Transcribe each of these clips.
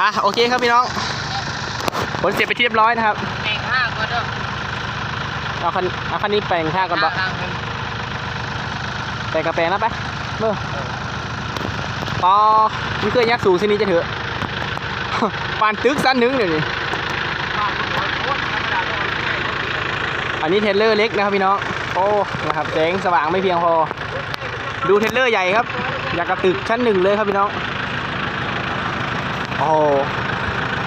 อะโอเคครับพี่น้องผลเสร็จไปที่เรียบร้อยนะครับแข่งห้าก็เด้อเอาคันเอาคันนี้แปลงท่าก่อนปะทางเป็นแปลงกระแปลงนะไปเมื่อปอมันเคยยักษ์สูงสินี้จะเถอะปานตึกสั้นหนึงเดี๋ยวนี้บ้านโคตรธรรมดาต้องใช้รถดีอันนี้เทรลเลอร์เล็กนะครับพี่น้องโอ้นะครับแสงสว่างไม่เพียงพอ ดูเทรลเลอร์ใหญ่ครับ อยากกระตึกชั้นหนึ่งเลยครับพี่น้อง โอ้โห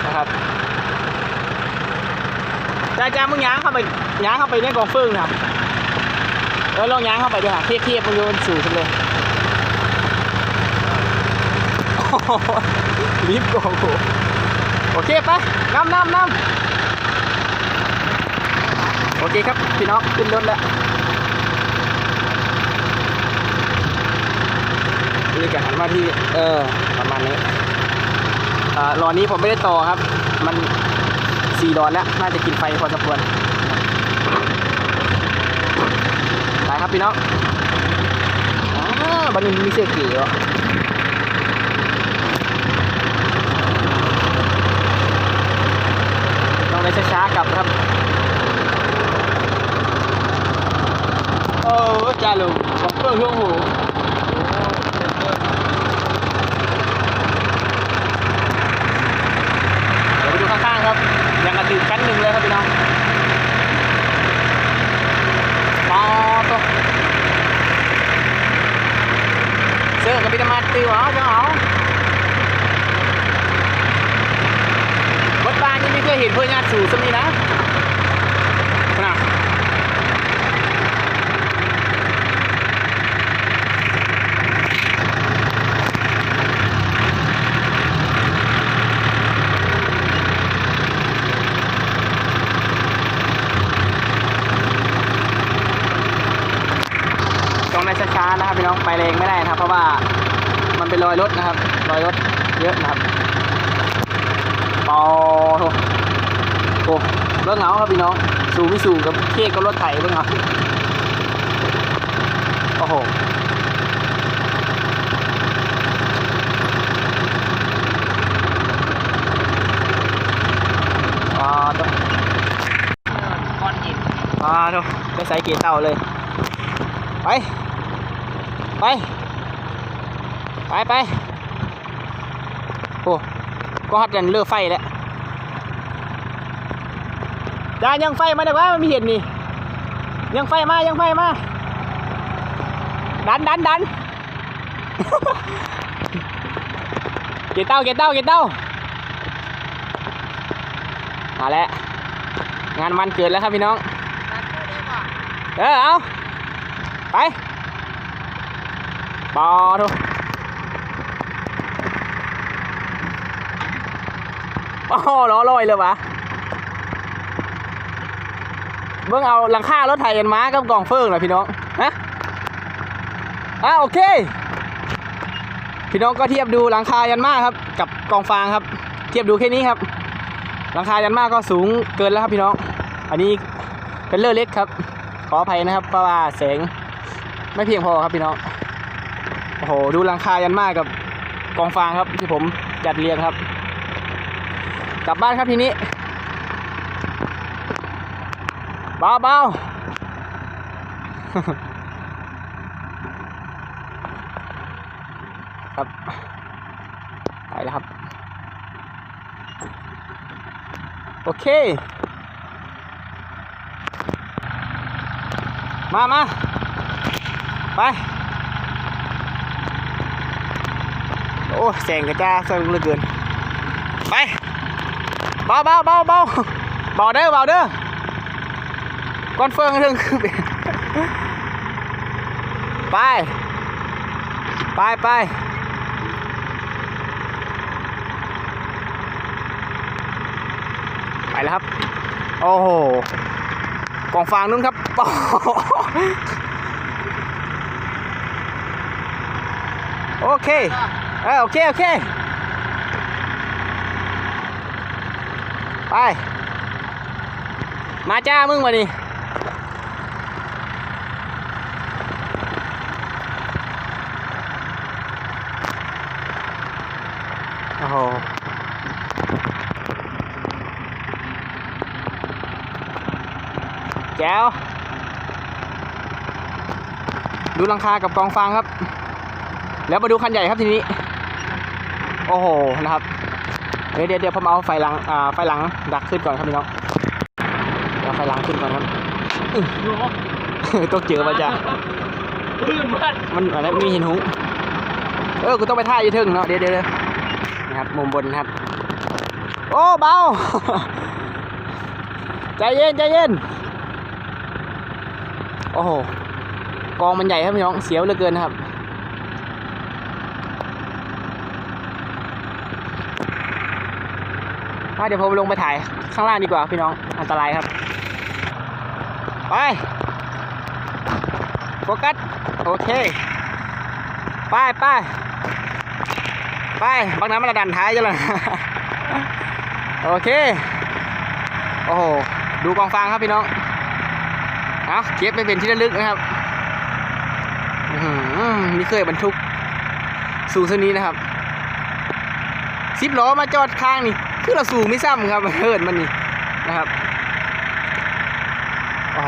นะครับจ้าจ้ามึงย้างเข้าไปย้างเข้าไปในกองฟืองนะครับเออลองย้างเข้าไปด้วยค่ะเทียบเทียบมันโยนสู่สุดเลยโอ้โหลิฟต์โอ้โอเคไปน้ำน้ำน้ำโอเคครับ พี่น้องขึ้นรถแล้วนี่ก็หันมาที่ เออ ประมาณนี้ อ่ารอนี้ผมไม่ได้ต่อครับ มันสี่รอนแล้ว น่าจะกินไฟพอสมควรไปครับพี่น้องอ่าบันนี้มีเสื้อเก๋เหรอต้องไปช้าๆกลับครับ โอ้จ้าลุงผมเพิ่งช่วงหูเดี๋ยวไปดูข้างๆครับ ยังกระตือชั้นหนึ่งเลยครับพี่น้องมอตัวเสื้อกับพี่ธรรมาติวเอาจังเอาวัดบ้านนี่ไม่เคยเห็นเพื่อนญาติสู่สมีนะนะ ช้านะครับพี่น้องไปแรงไม่ได้นะครับ เพราะว่ามันเป็นรอยรถนะครับ รอยรถเยอะนะครับปอโถโอ้เบิ่งเอาครับพี่น้อง สูงไม่สูงกับเทียกับรถไถเบิ่งเอาโอ้โหปาโถก้อนหินปาโถไปใส่เกียร์เต่าเลย ไป ไป ไปไปโอ้ก็ฮัดกันเลือกไฟแล้วจานยังไฟมาได้ว่ามันมีเห็นนี่ ยังไฟมา ยังไฟมา ดันดันดันเกตเต้าเกตเต้าเกตเต้ามาแล้วงานมันเกิดแล้วครับพี่น้องตัดตัวดีกว่าเออเอาไป ปอดูโอ้โหล้อลอยเลยวะเบิ่งเอาหลังคารถไถกันมากับกล่องเฟิงเหรอพี่น้องฮะอะโอเค พี่น้องก็เทียบดูหลังคายันมาครับ กับกองฟางครับ เทียบดูแค่นี้ครับ หลังคายันมาก็สูงเกินแล้วครับพี่น้อง อันนี้เป็นเลอร์เล็กครับ ขออภัยนะครับเพราะว่าแสงไม่เพียงพอครับพี่น้อง โอ้โหดูหลังคายันมากกับกองฟางครับที่ผมจัดเรียงครับ กลับบ้านครับทีนี้เบาเบาครับไปแล้วครับ โอเค มามาไป โอ้แสงกระจ้าสนเหลือเกิน ไปเบาเบาเบาเบาเบาเด้อเบาเด้อก้อนเฟืองเรื่องคือไปไปไปไปแล้วครับ โอ้โหกองฟางนู้นครับโอเค ออโอเคโอเค ไป มาจ้ามึงมาดิโอ้โหแจ๋วดูลังคากับกองฟางครับ แล้วมาดูคันใหญ่ครับทีนี้ โอ้โหนะครับเดี๋ยวเดี๋ยวเดี๋ยวผมเอาไฟหลังอ่าไฟหลังดักขึ้นก่อนครับพี่น้องเอาไฟหลังขึ้นก่อนครับดูเนาะต้องเจอมาจ้ะลื่นมากมันอะไรมีหินหุงเออกูต้องไปท่าอยู่ถึงเนาะเดี๋ยวเดี๋ยวเดี๋ยวนะครับมุมบนนะครับ โอ้เบาใจเย็นใจเย็นโอ้โหกองมันใหญ่ครับพี่น้องเสียวเหลือเกินนะครับ อะเดี๋ยวผมลงไปถ่ายข้างล่างดีกว่าพี่น้อง อันตรายครับ ไป โฟกัส โอเค ไปไปไปบางน้ำมันระดันท้ายจะเลยโอเค โอ้โห ดูกองฟางครับพี่น้อง เอาเก็บไปเป็นที่ระลึกนะครับอื้อหือนี่เคยบรรทุก สูงเท่านี้นะครับสิบล้อมาจอดข้างนี่ คือเราสูงไม่ซ้ำครับเฮิร์มันนี่นะครับโอ้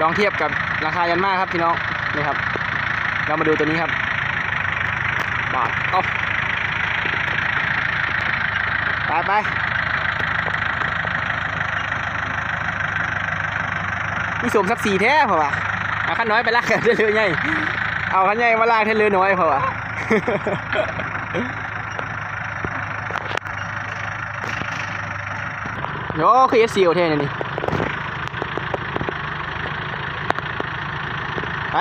ลองเทียบกับราคายันมาครับพี่น้องนี่ครับ เรามาดูตัวนี้ครับ บาทเอาไปไปนี่สวมสักสีแท้เพราะว่าเอาขั้นน้อยไปลากกันเรื่อยๆไงเอาขั้นใหญ่มาลากเรื่อยน้อยเพราะว่า โยคือเอซีโอเท่นี่ไป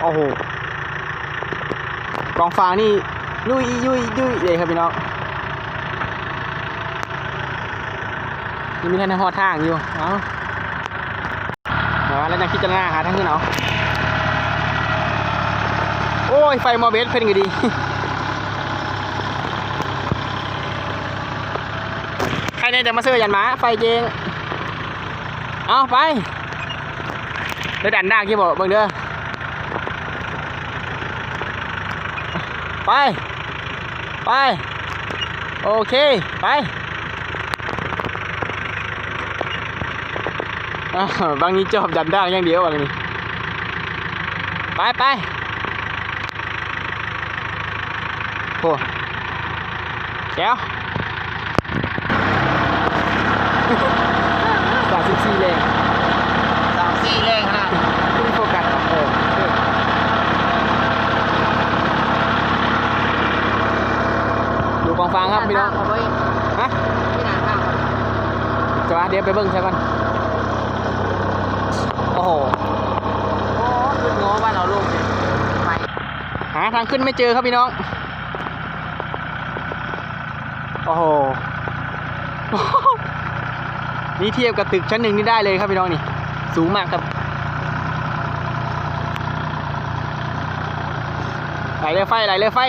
โอ้โหกองฟางนี่ยุยยุยยุยเลยครับพี่น้องยังมีท่านหอทางอยู่เอาเดี๋ยวแล้วยังคิดจะหน้าหาทางขึ้นเอาโอ้ย ไฟมอเบสเป็นไงดี ใค รเนี่ยจะมาซื้อยันหมาไฟเจงเอาไปเดี๋ยวดันหน้ากี่บอกเบิ่งเด้อไป ไป โอเค ไปบางนี้จอบดันด่างอย่างเดียวอะไรนี่ไปไปโอ้แก้ว สามสิบสี่เลงสามสี่แรงขนาดขึ้นโฟกัสครับเออเออดูกองฟางครับพี่น้องเอาไว้ฮะที่ไหนข้างจะมาเดี๋ยวไปเบิ้งใช่ก่อนโอ้โหโอ้ลูกง้อบ้านเราลูกไปหาทางขึ้นไม่เจอครับพี่น้อง โอ้โห นี่เทียบกับตึกชั้นหนึ่งนี่ได้เลยครับพี่น้องนี่ สูงมากครับ ไหลเลยไฟไหลเลยไฟ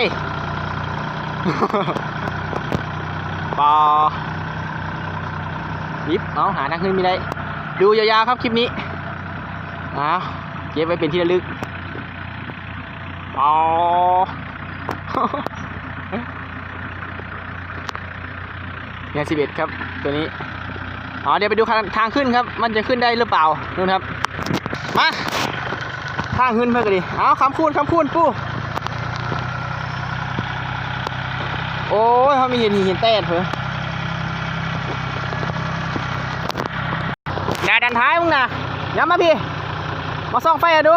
ปอยิบเอาหาทางขึ้นไม่ได้ ดูยาวๆครับคลิปนี้เอาเก็บไว้เป็นที่ระลึกปอเนี่ยสิบเอ็ดครับ ตัวนี้ อ๋อเดี๋ยวไปดูทางขึ้นครับ มันจะขึ้นได้หรือเปล่านู่นครับ มา ทางขึ้นเพื่อกันดิเอาคำคูณคำคูณปู้โอ้ยเขามีเห็นหินเห็นแต้นเพื่ออย่าดันท้ายมึงนะย้ำมาพี่ มาส่องไฟอะดู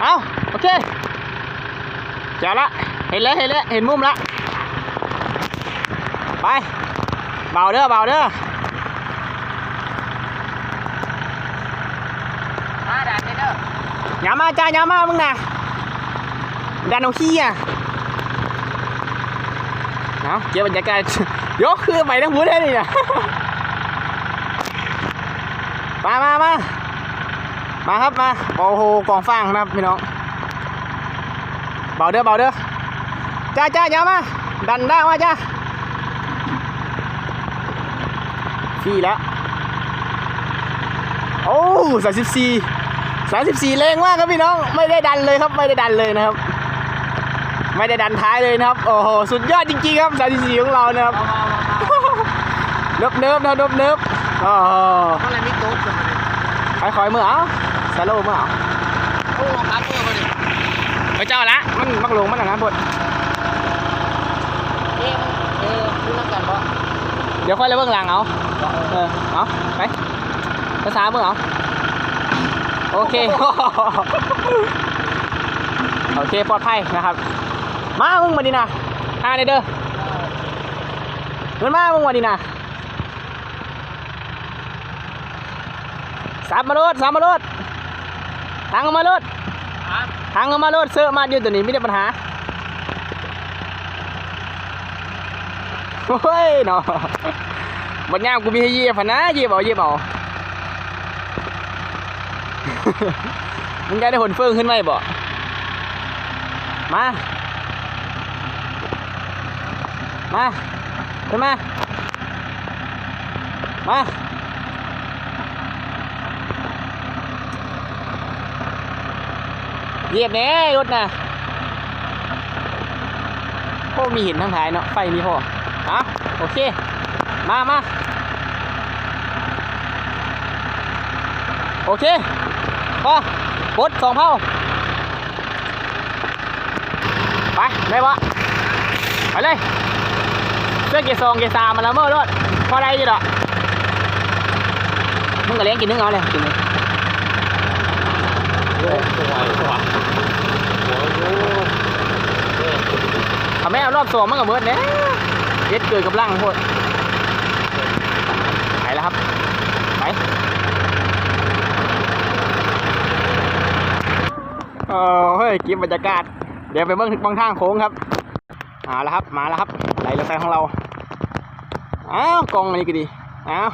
เอาโอเคเจ๋วละ เห็นแล้วเห็นแล้วเห็นมุมละ ไป เบาเด้อเบาเด้อมาด่านนี้เด้ออย่ามาจ้าอย่ามามึงนะดันเอาขี้อะเอาเก็บบรรยากาศยกคือไปทั้งหมดเลยนี่นะมามามามาครับมาโอ้โหกองฟางนะครับพี่น้องเบาเด้อเบาเด้อจ้าจ้าอย่ามาดันได้มาจ้า ฟี่แล้ว โอ้สามสิบสี่สามสิบสี่แรงมากครับพี่น้อง ไม่ได้ดันเลยครับ ไม่ได้ดันเลยนะครับ ไม่ได้ดันท้ายเลยนะครับ โอ้โห สุดยอดจริงๆครับสามสี่ของเรานะครับเอามาเอามาเนิบเนิบนะเนิบเนิบโอ้โหเอาอะไรไม่โต๊ะกันมาดิค่อยๆมือเอาสโลว์มือเอาโอ้ครับเพื่อนมาดิไปเจ้าละมันมักลงมันหนังนะบด เอ๊ะเออพูดนักกันปะ เดี๋ยวค่อยเลยเบื้องหลังเอาเออเอาไปภาษามือเอาโอเค โอเคปลอดภัยนะครับ มามึงมาดีนะอาเด้อมันมามึงมาดีนะสามมาโลดสามมาโลดทางมาโลดครับทางมาโลดเสื้อมาอยู่ตัวนี้ไม่ได้ปัญหา เฮ้ยเนาะบัดยามกูมีให้เยียบพะนะเยียบเอาเยียบเอามึงได้ได้หนเฟิงขึ้นไหมบ่มา มาขึ้นมา มาเยียบแน่รถนะโอ้มีหินทั้งท้ายเนาะไฟมีพอ อะโอเค มามาโอเคพอกดสองเผาไปได้ปะไปเลยเสื้อเกียร์สองเกียร์สามมาแล้วเมื่อรถพอได้จีดอกมึงก็เลี้ยงกินนึงเอาเลยกินนึงโอ้สวยสวยโอ้โหเออทำไมเอารอบสองมันกับเบิร์ดเนี่ย เย็ดเกิดกับร่างโพดไปแล้วครับ ไปโอ้เฮ้ยกิบบรรยากาศ เดี๋ยวไปเบิ้งบางทางโค้งครับมาแล้วครับ มาแล้วครับไหลลงไปของเรา อ้าวกองมันนี่ก็ดี อ้าว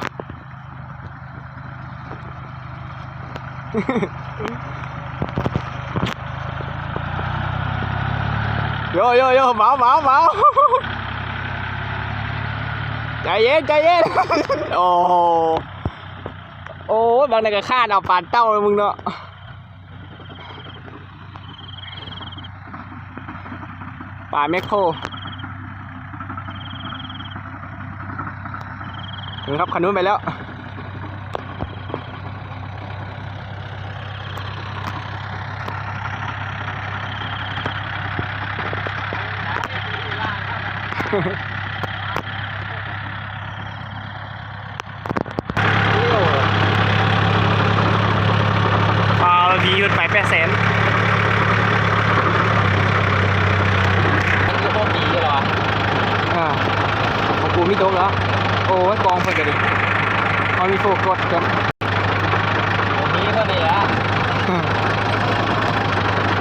โยโยโยเบาเบาเบา ใจเย็นใจเย็นโอ้โหโอ้บางในก็คาดเอาปานเต้าเลยมึงเนาะป่านแมคโครถึงครับคันนู้นไปแล้วเอาดี หยุดไปแปดแสนมันก็โคตรดีเลยเหรออ่าของกูมีโต๊ะแล้วโอ้ยกองเพิ่นกันดิเอามีโฟกดกันผมนี้ก็ดีอะ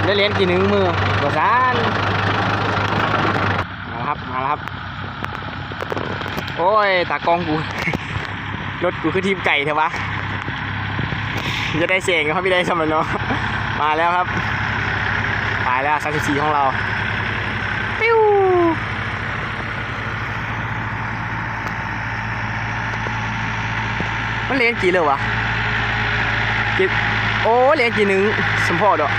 ได้เหรียญกี่หนึ่งมือบัสานมาแล้วครับมาแล้วครับ โอ้ยตากล้องกู รถกูคือทีมไก่เถอะวะจะได้เสียงครับพี่ได้สมนเนาะ มาแล้วครับมาแล้วสามสิบสี่ของเราปิ้วมันเลี้ยงกี่เลยวะกี่โอ้เลี้ยงกี่หนึ่งสมพอดอก